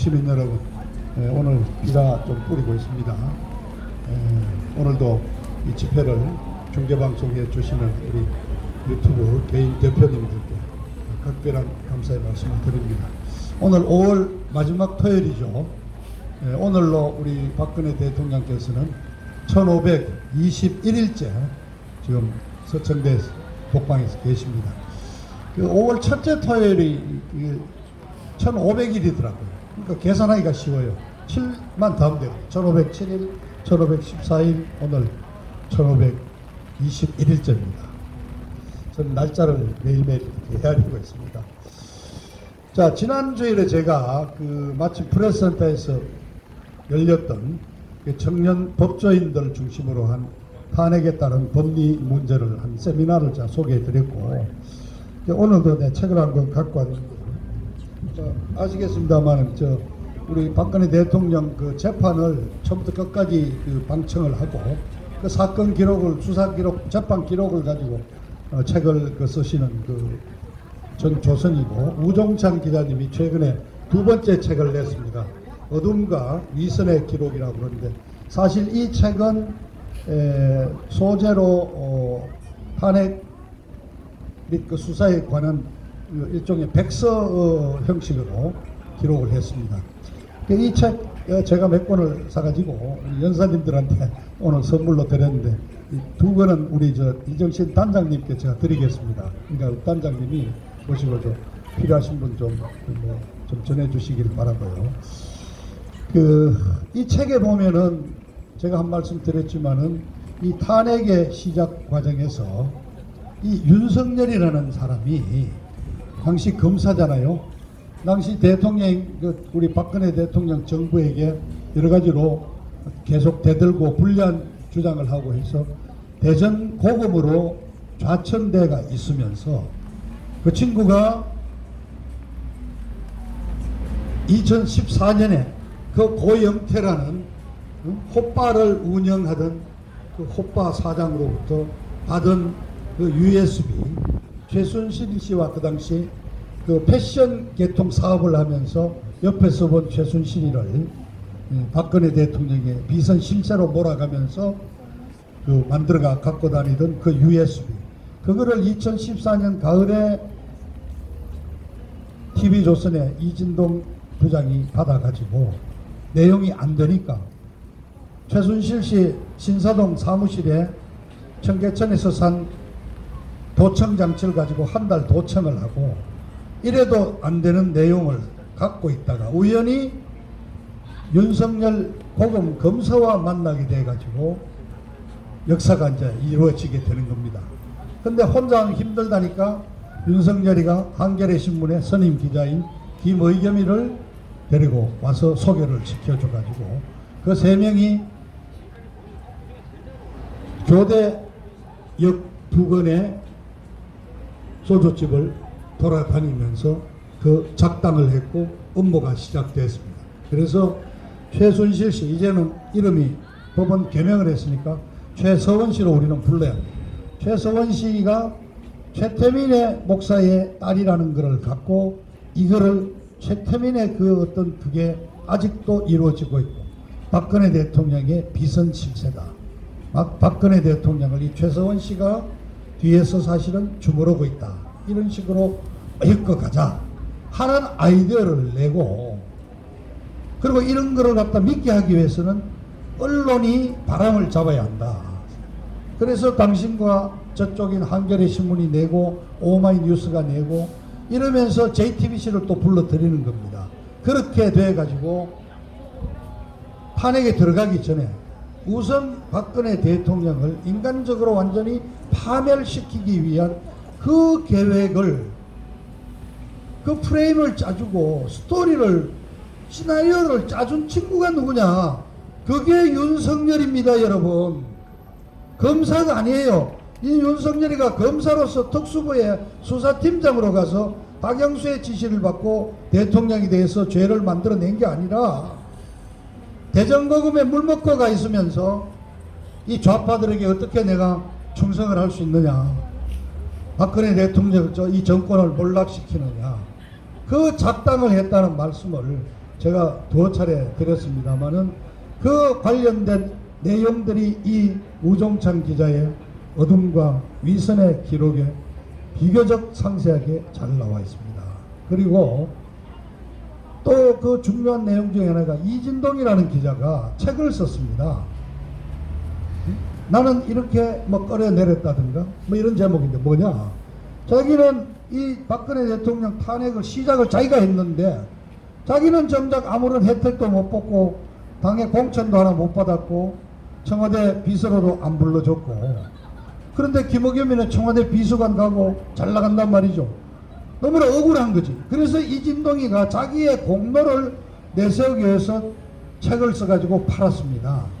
시민 여러분, 예, 오늘 비가 좀 뿌리고 있습니다. 예, 오늘도 이 집회를 중계방송해 주시는 우리 유튜브 개인 대표님들께 각별한 감사의 말씀을 드립니다. 오늘 5월 마지막 토요일이죠. 예, 오늘로 우리 박근혜 대통령께서는 1521일째 지금 서천대 독방에서 계십니다. 그 5월 첫째 토요일이 1500일이더라고요. 그러니까 계산하기가 쉬워요. 7만 더하면 돼요. 1507일, 1514일, 오늘 1521일째입니다. 저는 날짜를 매일매일 이렇게 헤아리고 있습니다. 자, 지난주일에 제가 그 마침 프레스센터에서 열렸던 그 청년 법조인들 중심으로 한 탄핵에 따른 법리 문제를 한 세미나를 제가 소개해 드렸고, 오늘도 내 책을 한 권 갖고 왔는데, 저 아시겠습니다만, 저 우리 박근혜 대통령 그 재판을 처음부터 끝까지 그 방청을 하고, 그 사건 기록을, 수사 기록, 재판 기록을 가지고 어, 책을 그 쓰시는 그 전 조선이고 우종찬 기자님이 최근에 두 번째 책을 냈습니다. 어둠과 위선의 기록이라고 그러는데 사실 이 책은 에, 소재로 어, 탄핵 및 그 수사에 관한 그 일종의 백서 어, 형식으로 기록을 했습니다. 이 책 제가 몇 권을 사가지고 연사님들한테 오늘 선물로 드렸는데 이두 권은 우리 저 이정신 단장님께 제가 드리겠습니다. 그러니까 단장님이 보시고 좀 필요하신 분좀 뭐 좀 전해주시길 바라고요. 그 이 책에 보면은 제가 한 말씀 드렸지만은 이 탄핵의 시작 과정에서 이 윤석열이라는 사람이 당시 검사잖아요. 당시 대통령 그 우리 박근혜 대통령 정부에게 여러 가지로 계속 대들고 불리한 주장을 하고 해서 대전 고검으로 좌천대가 있으면서 그 친구가 2014년에 그 고영태라는 어? 호빠를 운영하던 그 호빠 사장으로부터 받은 그 USB 최순실 씨와 그 당시 그 패션 개통 사업을 하면서 옆에서 본 최순실이를 예, 박근혜 대통령의 비선 실세로 몰아가면서 그 만들어가 갖고 다니던 그 USB 그거를 2014년 가을에 TV조선의 이진동 부장이 받아가지고 내용이 안 되니까 최순실 씨 신사동 사무실에 청계천에서 산 도청 장치를 가지고 한 달 도청을 하고 이래도 안 되는 내용을 갖고 있다가 우연히 윤석열 고검 검사와 만나게 돼가지고 역사가 이제 이루어지게 되는 겁니다. 근데 혼자 하면 힘들다니까 윤석열이가 한겨레 신문의 선임 기자인 김의겸이를 데리고 와서 소개를 시켜줘가지고 그 세 명이 교대 역 부근의 소주집을 돌아다니면서 그 작당을 했고 업무가 시작됐습니다. 그래서 최순실 씨 이제는 이름이 법원 개명을 했으니까 최서원 씨로 우리는 불러야. 최서원 씨가 최태민의 목사의 딸이라는 것을 갖고 이거를 최태민의 그 어떤 그게 아직도 이루어지고 있고 박근혜 대통령의 비선 실세다. 막 박근혜 대통령을 이 최서원 씨가 뒤에서 사실은 주무르고 있다. 이런 식으로 엮어가자 하는 아이디어를 내고 그리고 이런 거를 갖다 믿게 하기 위해서는 언론이 바람을 잡아야 한다. 그래서 당신과 저쪽인 한겨레 신문이 내고 오마이뉴스가 내고 이러면서 JTBC를 또 불러들이는 겁니다. 그렇게 돼 가지고 탄핵에 들어가기 전에 우선 박근혜 대통령을 인간적으로 완전히 파멸시키기 위한 그 계획을 그 프레임을 짜주고 스토리를 시나리오를 짜준 친구가 누구냐? 그게 윤석열입니다 여러분. 검사가 아니에요. 이 윤석열이가 검사로서 특수부의 수사팀장으로 가서 박영수의 지시를 받고 대통령에 대해서 죄를 만들어낸 게 아니라 대전거금에 물먹고가 있으면서 이 좌파들에게 어떻게 내가 충성을 할 수 있느냐 박근혜 대통령 저이 정권을 몰락시키느냐 그 작당을 했다는 말씀을 제가 두어 차례 드렸습니다만은 그 관련된 내용들이 이 우종찬 기자의 어둠과 위선의 기록에 비교적 상세하게 잘 나와 있습니다. 그리고 또 그 중요한 내용 중에 하나가 이진동이라는 기자가 책을 썼습니다. 나는 이렇게 뭐 끌어내렸다든가 뭐 이런 제목인데 뭐냐? 자기는 이 박근혜 대통령 탄핵을 시작을 자기가 했는데 자기는 정작 아무런 혜택도 못 받고 당의 공천도 하나 못 받았고 청와대 비서로도 안 불러줬고. 그런데 김의겸이는 청와대 비서관 가고 잘 나간단 말이죠. 너무나 억울한 거지. 그래서 이진동이가 자기의 공로를 내세우기 위해서 책을 써가지고 팔았습니다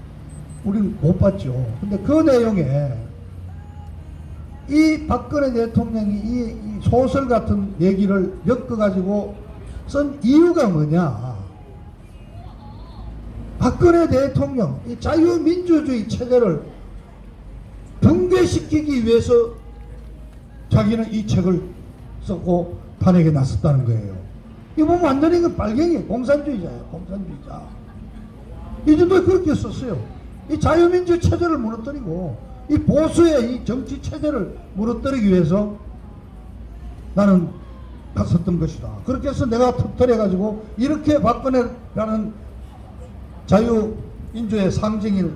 우리는 못 봤죠. 근데 그 내용에 이 박근혜 대통령이 이, 이 소설 같은 얘기를 엮어가지고 쓴 이유가 뭐냐. 박근혜 대통령, 이 자유민주주의 체제를 붕괴시키기 위해서 자기는 이 책을 썼고 탄핵에 나섰다는 거예요. 이거 보면 완전히 그 빨갱이 공산주의자예요. 공산주의자. 이준도 그렇게 썼어요. 이 자유민주 체제를 무너뜨리고 이 보수의 이 정치 체제를 무너뜨리기 위해서 나는 갔었던 것이다. 그렇게 해서 내가 툭털해가지고 이렇게 박근혜라는 자유민주의 상징을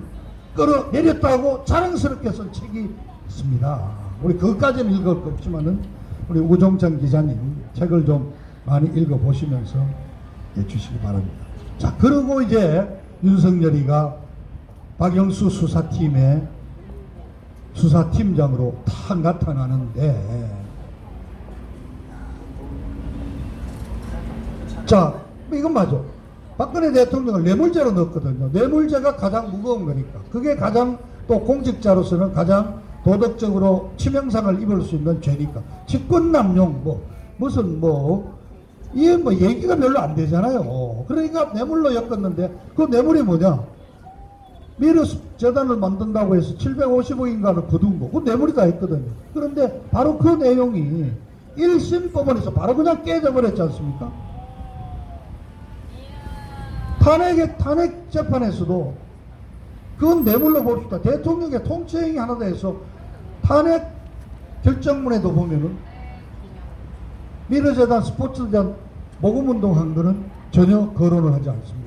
끌어내렸다고 자랑스럽게 쓴 책이 있습니다. 우리 그것까지는 읽을 거 없지만은 우리 우종찬 기자님 책을 좀 많이 읽어보시면서 해주시기 바랍니다. 자, 그리고 이제 윤석열이가 박영수 수사팀의 수사팀장으로 탁 나타나는데. 자 이건 맞아. 박근혜 대통령을 뇌물죄로 넣었거든요. 뇌물죄가 가장 무거운 거니까. 그게 가장 또 공직자로서는 가장 도덕적으로 치명상을 입을 수 있는 죄니까. 직권남용 뭐 무슨 뭐 이게 뭐 얘기가 별로 안 되잖아요. 그러니까 뇌물로 엮었는데 그 뇌물이 뭐냐 미르스 재단을 만든다고 해서 750억인가를 거둔 거, 그 뇌물이다 했거든요. 그런데 바로 그 내용이 1심 법원에서 바로 그냥 깨져버렸지 않습니까? 탄핵의, 탄핵 재판에서도 그건 수 있다. 대통령의 통치행위 하나다 해서 탄핵 결정문에도 보면은 미르재단 스포츠재단 모금운동 한 거는 전혀 거론을 하지 않습니다.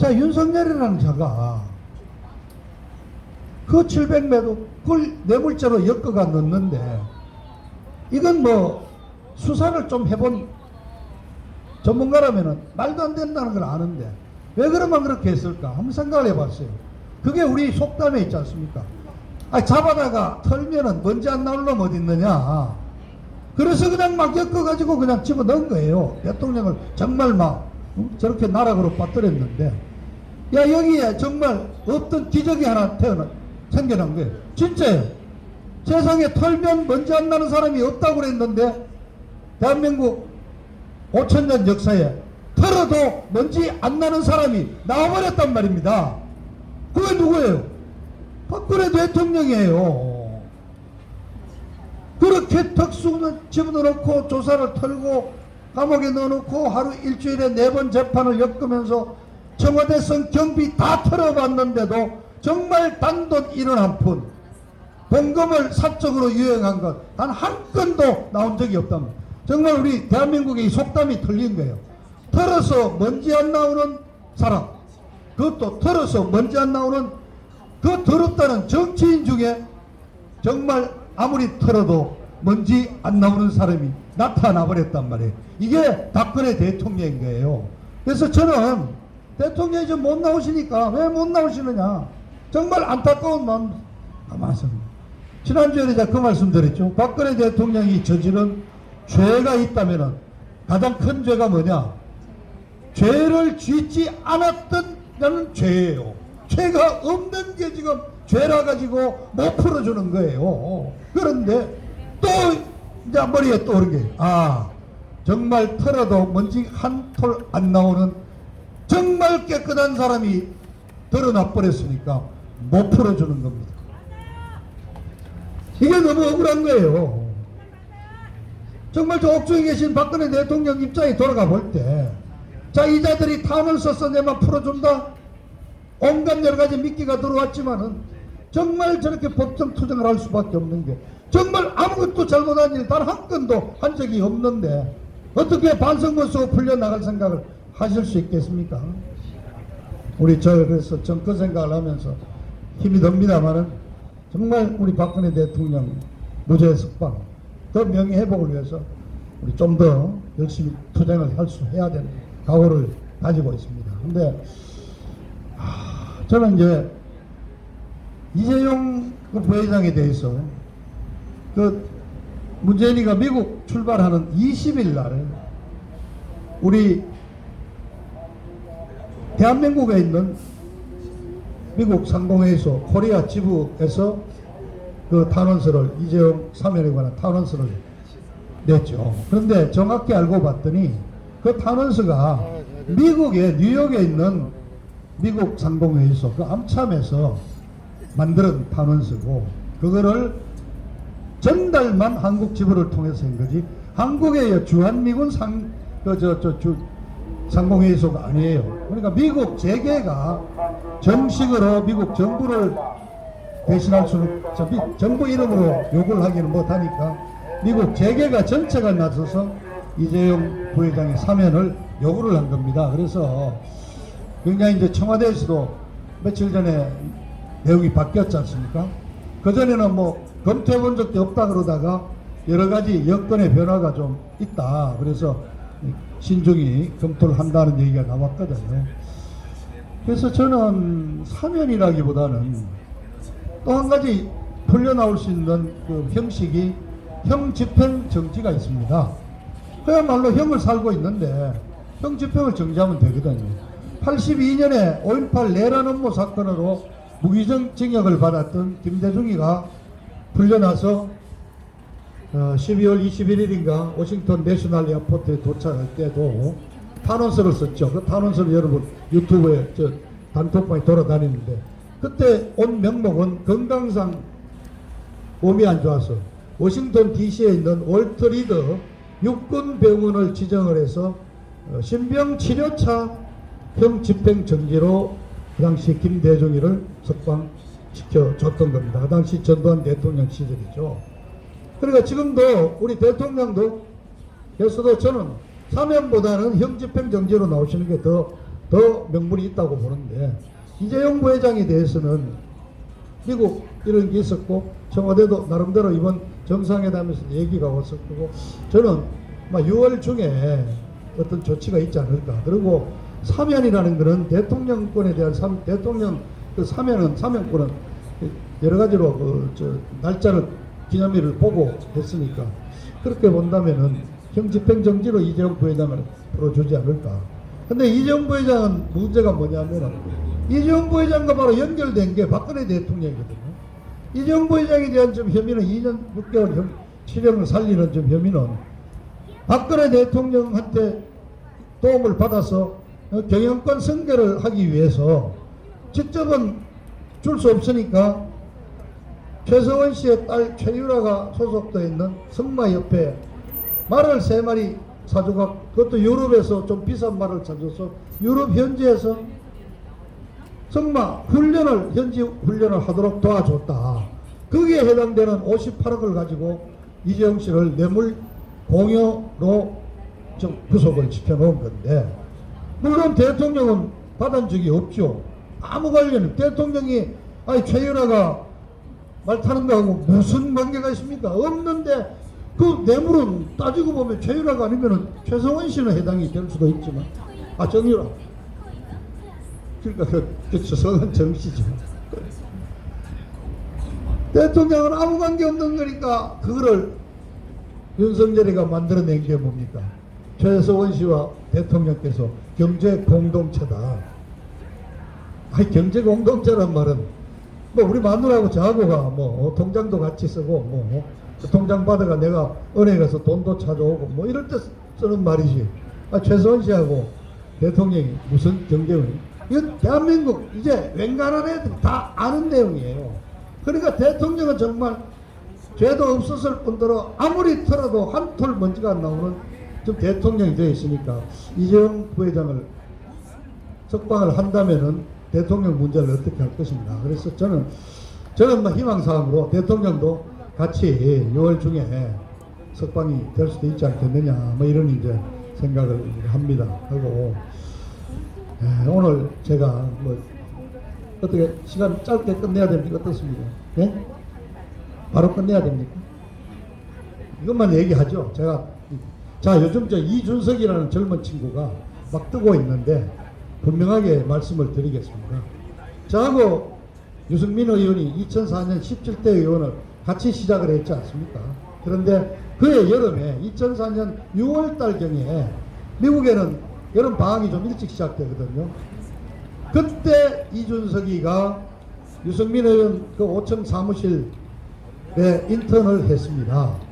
자, 윤석열이라는 자가 그 700매도 그걸 뇌물죄로 엮어가 넣는데 이건 뭐 수사를 좀 해본 전문가라면은 말도 안 된다는 걸 아는데 왜 그러면 그렇게 했을까? 한번 생각을 해봤어요. 그게 우리 속담에 있지 않습니까? 아, 잡아다가 털면은 먼지 안 나올 놈 어디 있느냐. 그래서 그냥 막 엮어가지고 그냥 집어 넣은 거예요. 대통령을 정말 막 응? 저렇게 나락으로 빠뜨렸는데 야 여기에 정말 없던 기적이 하나 태어나 생겨난 거예요. 진짜예요. 세상에 털면 먼지 안 나는 사람이 없다고 그랬는데 대한민국 5천 년 역사에 털어도 먼지 안 나는 사람이 나와버렸단 말입니다. 그게 누구예요? 박근혜 대통령이에요. 그렇게 특수는 집어넣고 조사를 털고 감옥에 넣어놓고 하루 일주일에 네 번 재판을 엮으면서 청와대성 경비 다 털어봤는데도 정말 단돈 1원 한 푼, 봉금을 사적으로 유행한 것 단 한 건도 나온 적이 없다. 정말 우리 대한민국의 이 속담이 틀린 거예요. 털어서 먼지 안 나오는 사람, 그것도 털어서 먼지 안 나오는 그 더럽다는 정치인 중에 정말 아무리 털어도 먼지 안 나오는 사람이 나타나 버렸단 말이에요. 이게 박근혜 대통령인 거예요. 그래서 저는 대통령이 좀못 나오시니까 왜 못 나오시느냐. 정말 안타까운 마음 가만있습니다. 지난주에 제가 그 말씀 드렸죠. 박근혜 대통령이 저지른 죄가 있다면 가장 큰 죄가 뭐냐? 죄를 짓지 않았던 는 죄예요. 죄가 없는 게 지금 죄라 가지고 못 풀어주는 거예요. 그런데 또 이제 머리에 떠오른 게, 아, 정말 털어도 먼지 한 톨 안 나오는 정말 깨끗한 사람이 드러나 버렸으니까 못 풀어주는 겁니다. 이게 너무 억울한 거예요. 정말 저 옥중에 계신 박근혜 대통령 입장에 돌아가 볼 때 자 이자들이 탄을 써서 내만 풀어준다. 온갖 여러 가지 미끼가 들어왔지만은 정말 저렇게 법정 투쟁을 할 수밖에 없는 게 정말 아무것도 잘못한 일 단 한 건도 한 적이 없는데 어떻게 반성문 쓰고 풀려나갈 생각을 하실 수 있겠습니까? 우리 저 그래서 정권 생각을 하면서 힘이 듭니다만은 정말 우리 박근혜 대통령 무죄 석방 더 명예 회복을 위해서 우리 좀 더 열심히 투쟁을 할 수 해야 되는 각오를 가지고 있습니다. 근데 하, 저는 이제 이재용 그 부회장에 대해서 그 문재인이가 미국 출발하는 20일 날에 우리 대한민국에 있는 미국 상공회의소 코리아 지부에서 그 탄원서를 이재용 사면에 관한 탄원서를 냈죠. 그런데 정확히 알고 봤더니 그 탄원서가 미국의 뉴욕에 있는 미국 상공회의소 그 암참에서 만든 탄원서고 그거를 전달만 한국 지부를 통해서 한 거지 한국의 주한미군 상, 그, 저, 저, 주, 상공회의소가 아니에요. 그러니까 미국 재계가 정식으로 미국 정부를 대신할 수는 정부 이름으로 욕을 하기는 못하니까 미국 재계가 전체가 나서서 이재용 부회장의 사면을 요구를 한 겁니다. 그래서 굉장히 이제 청와대에서도 며칠 전에 내용이 바뀌었지 않습니까? 그전에는 뭐 검토해 본 적도 없다 그러다가 여러 가지 여건의 변화가 좀 있다. 그래서 신중히 검토를 한다는 얘기가 나왔거든요. 그래서 저는 사면이라기보다는 또 한 가지 풀려나올 수 있는 그 형식이 형 집행 정지가 있습니다. 그야말로 형을 살고 있는데 형 집행을 정지하면 되거든요. 82년에 5.18 내란 업무 사건으로 무기정 징역을 받았던 김대중이가 풀려나서 어, 12월 21일인가 워싱턴 내셔널 에어포트에 도착할 때도 탄원서를 썼죠. 그 탄원서를 여러분 유튜브에 저 단톡방에 돌아다니는데 그때 온 명목은 건강상 몸이 안 좋아서 워싱턴 DC에 있는 월터 리드 육군 병원을 지정을 해서 어, 신병 치료차 형 집행 정지로 그 당시 김대중이를 석방시켜 줬던 겁니다. 그 당시 전두환 대통령 시절이죠. 그러니까 지금도 우리 대통령도 그래서도 저는 사면보다는 형 집행 정지로 나오시는 게 더 더 명분이 있다고 보는데 이재용 부회장에 대해서는 미국 이런 게 있었고 청와대도 나름대로 이번 정상회담에서 얘기가 왔었고 저는 막 6월 중에 어떤 조치가 있지 않을까. 그리고 사면이라는 것은 대통령권에 대한 사, 대통령 그 사면은 사면권은 여러 가지로 그저 날짜를 기념일을 보고 했으니까 그렇게 본다면은 형 집행 정지로 이재용 부회장을 풀어주지 않을까. 근데 이재용 부회장은 문제가 뭐냐면은 이재용 부회장과 바로 연결된 게 박근혜 대통령이거든요. 이재용 부회장에 대한 좀 혐의는 2년 6개월 형, 실형을 살리는 좀 혐의는 박근혜 대통령한테 도움을 받아서 어, 경영권 승계를 하기 위해서 직접은 줄 수 없으니까 최서원 씨의 딸 최유라가 소속되어 있는 승마협회 말을 세 마리 사주가 그것도 유럽에서 좀 비싼 말을 사줘서 유럽 현지에서 승마 훈련을 현지 훈련을 하도록 도와줬다. 거기에 해당되는 58억을 가지고 이재용 씨를 뇌물 공여로 좀 구속을 시켜놓은 건데 물론 대통령은 받은 적이 없죠. 아무 관련 대통령이 아니 최윤아가 말 타는 거하고 무슨 관계가 있습니까? 없는데 그 뇌물은 따지고 보면 최윤아가 아니면은 최성원 씨는 해당이 될 수도 있지만 아 정유라 그러니까 그, 그 최성원 정씨죠. 대통령은 아무 관계 없는 거니까 그거를 윤석열이가 만들어낸 게 뭡니까? 최서원 씨와 대통령께서 경제 공동체다. 아니 경제 공동체란 말은 뭐 우리 마누라하고 저하고가 뭐 어, 통장도 같이 쓰고 뭐 어, 그 통장 받아가 내가 은행 가서 돈도 찾아오고 뭐 이럴 때 쓰는 말이지. 아, 최서원 씨하고 대통령이 무슨 경제운 이건 대한민국 이제 웬간한 애들 다 아는 내용이에요. 그러니까 대통령은 정말 죄도 없었을 뿐더러 아무리 털어도 한 톨 먼지가 안 나오는 저 지금 대통령이 되어 있으니까 이재용 부회장을 석방을 한다면은 대통령 문제를 어떻게 할 것인가. 그래서 저는 저는 뭐 희망사항으로 대통령도 같이 6월 중에 석방이 될 수도 있지 않겠느냐. 뭐 이런 이제 생각을 합니다. 하고 에, 오늘 제가 뭐 어떻게 시간 짧게 끝내야 됩니까? 어떻습니까? 예? 바로 끝내야 됩니까? 이것만 얘기하죠. 제가 자 요즘 저 이준석이라는 젊은 친구가 막 뜨고 있는데 분명하게 말씀을 드리겠습니다. 저하고 유승민 의원이 2004년 17대 의원을 같이 시작을 했지 않습니까? 그런데 그해 여름에 2004년 6월 달경에 미국에는 여름 방학이 좀 일찍 시작되거든요. 그때 이준석이가 유승민 의원 그 5층 사무실에 인턴을 했습니다.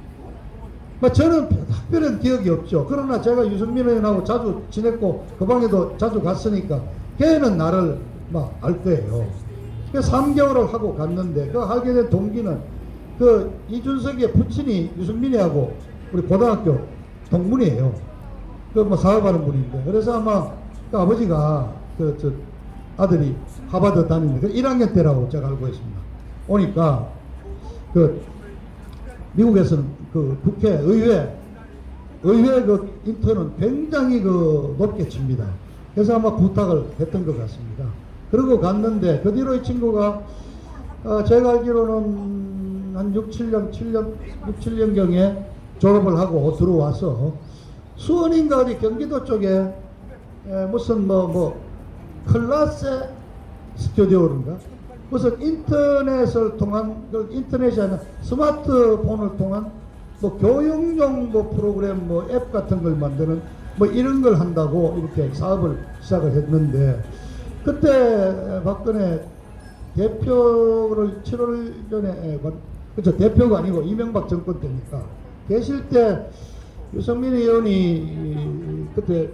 뭐 저는 특별한 기억이 없죠. 그러나 제가 유승민 의원하고 자주 지냈고 그 방에도 자주 갔으니까 걔는 나를 막 알 거예요. 그 3개월을 하고 갔는데 그 하게 된 동기는 그 이준석의 부친이 유승민이하고 우리 고등학교 동문이에요. 그 뭐 사업하는 분인데 그래서 아마 그 아버지가 그 저 아들이 하버드 다니는 그 1학년 때라고 제가 알고 있습니다. 오니까 그 미국에서는 그 국회 의회 의회 그 인턴은 굉장히 그 높게 칩니다. 그래서 아마 부탁을 했던 것 같습니다. 그러고 갔는데 그 뒤로 이 친구가 어, 제가 알기로는 한 6, 7년, 7년, 6, 7년경에 졸업을 하고 들어와서 수원인가 어디 경기도 쪽에 에, 무슨 뭐, 뭐, 클라세 스튜디오인가? 무슨 인터넷을 통한, 그 인터넷이 아니라 스마트폰을 통한 뭐 교육용 뭐 프로그램 뭐 앱 같은 걸 만드는 뭐 이런 걸 한다고 이렇게 사업을 시작을 했는데 그때 박근혜 대표를 7월 전에 그렇죠 대표가 아니고 이명박 정권 때니까 계실 때 유승민 의원이 그때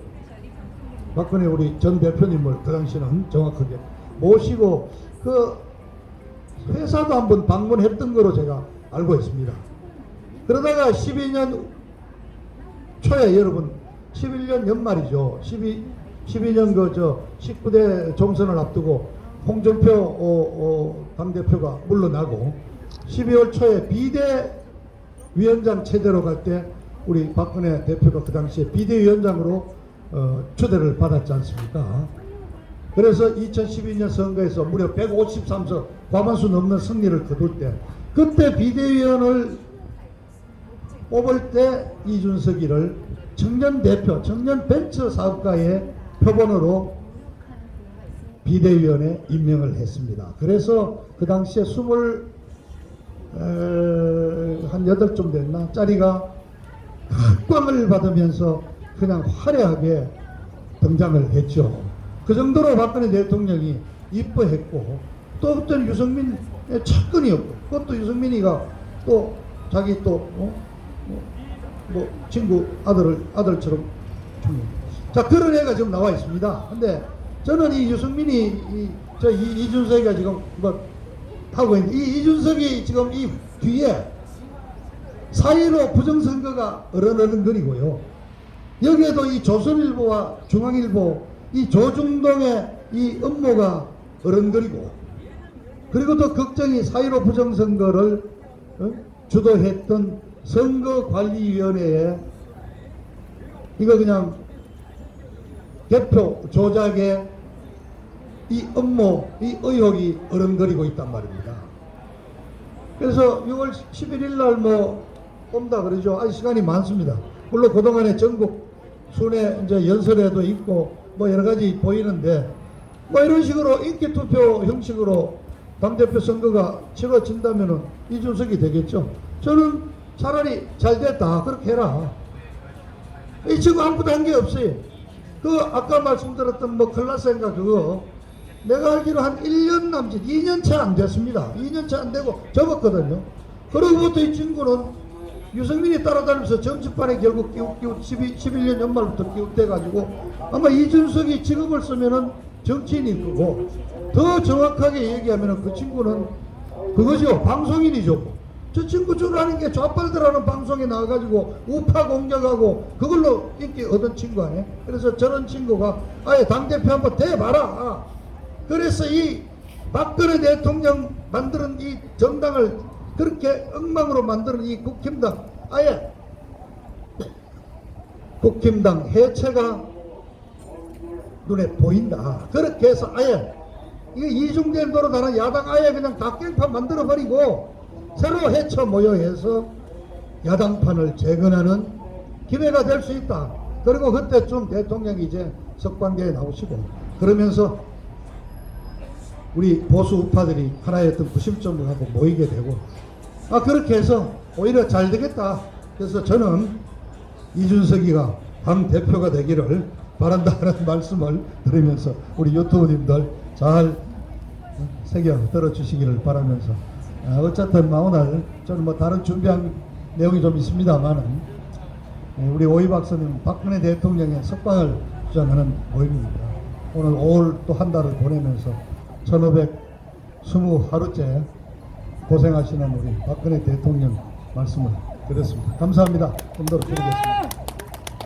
박근혜 우리 전 대표님을 그 당시는 정확하게 모시고 그 회사도 한번 방문했던 거로 제가 알고 있습니다. 그러다가 12년 초에 여러분 11년 연말이죠. 12 12년 그저 19대 총선을 앞두고 홍준표 어, 어, 당대표가 물러나고 12월 초에 비대 위원장 체제로 갈 때 우리 박근혜 대표가 그 당시에 비대위원장으로 어, 초대를 받았지 않습니까? 그래서 2012년 선거에서 무려 153석 과반수 넘는 승리를 거둘 때 그때 비대위원을 뽑을 때 이준석이를 청년 대표, 청년 벤처 사업가의 표본으로 비대위원에 임명을 했습니다. 그래서 그 당시에 스물 에, 한 여덟 좀 됐나 짜리가 각광을 받으면서 그냥 화려하게 등장을 했죠. 그 정도로 박근혜 대통령이 이뻐했고 또 그때는 유승민의 측근이었고 그것도 유승민이가 또 자기 또 어? 뭐, 뭐 친구 아들을 아들처럼 좀- 자 그런 애가 지금 나와 있습니다. 근데 저는 이 유승민이 이, 저 이, 이준석이가 지금 뭐 하고 있는 이 이준석이 지금 이 뒤에 사이로 부정선거가 어른어른거리고요. 여기에도 이 조선일보와 중앙일보 이 조중동의 이 음모가 어른거리고 그리고 또 걱정이 사이로 부정선거를 어? 주도했던 선거관리위원회에 이거 그냥 대표 조작의 이 업무, 이 의혹이 어른거리고 있단 말입니다. 그래서 6월 11일 날 뭐 온다 그러죠. 아직 시간이 많습니다. 물론 그동안에 전국 순회 이제 연설에도 있고 뭐 여러 가지 보이는데 뭐 이런 식으로 인기 투표 형식으로 당대표 선거가 치러진다면은 이준석이 되겠죠. 저는 차라리 잘 됐다. 그렇게 해라. 이 친구 아무것도 한 게 없어요. 그 아까 말씀드렸던 뭐 클라스인가 그거 내가 알기로 한 1년 남짓 2년 채안 됐습니다. 2년 채안 되고 접었거든요. 그러고부터 이 친구는 유승민이 따라다니면서 정치판에 결국 끼우, 끼우, 12, 11년 연말부터 끼웃돼가지고 아마 이준석이 직업을 쓰면은 정치인일 거고 더 정확하게 얘기하면은 그 친구는 그거죠. 방송인이죠. 저 친구 주라는 게 좌빨들하는 방송에 나와가지고 우파 공격하고 그걸로 인기 얻은 친구 아니에요? 그래서 저런 친구가 아예 당대표 한번 대봐라. 그래서 이 박근혜 대통령 만드는 이 정당을 그렇게 엉망으로 만드는 이 국힘당 아예 국힘당 해체가 눈에 보인다. 그렇게 해서 아예 이게 이중된 도로 가는 야당 아예 그냥 닭갱판 만들어 버리고 새로 해쳐 모여 해서 야당판을 재건하는 기회가 될 수 있다. 그리고 그때쯤 대통령이 이제 석방계에 나오시고 그러면서 우리 보수 우파들이 하나의 어떤 구심점을 하고 모이게 되고 아 그렇게 해서 오히려 잘 되겠다. 그래서 저는 이준석이가 당 대표가 되기를 바란다는 말씀을 드리면서 우리 유튜브님들 잘 새겨 들어주시기를 바라면서 아, 어쨌든 뭐 오늘 저는 뭐 다른 준비한 내용이 좀 있습니다만은 예, 우리 오이 박사님 박근혜 대통령의 석방을 주장하는 모임입니다. 오늘 5월 또 한 달을 보내면서 1520하루째 고생하시는 우리 박근혜 대통령 말씀을 드렸습니다. 감사합니다. 좀더 드리겠습니다.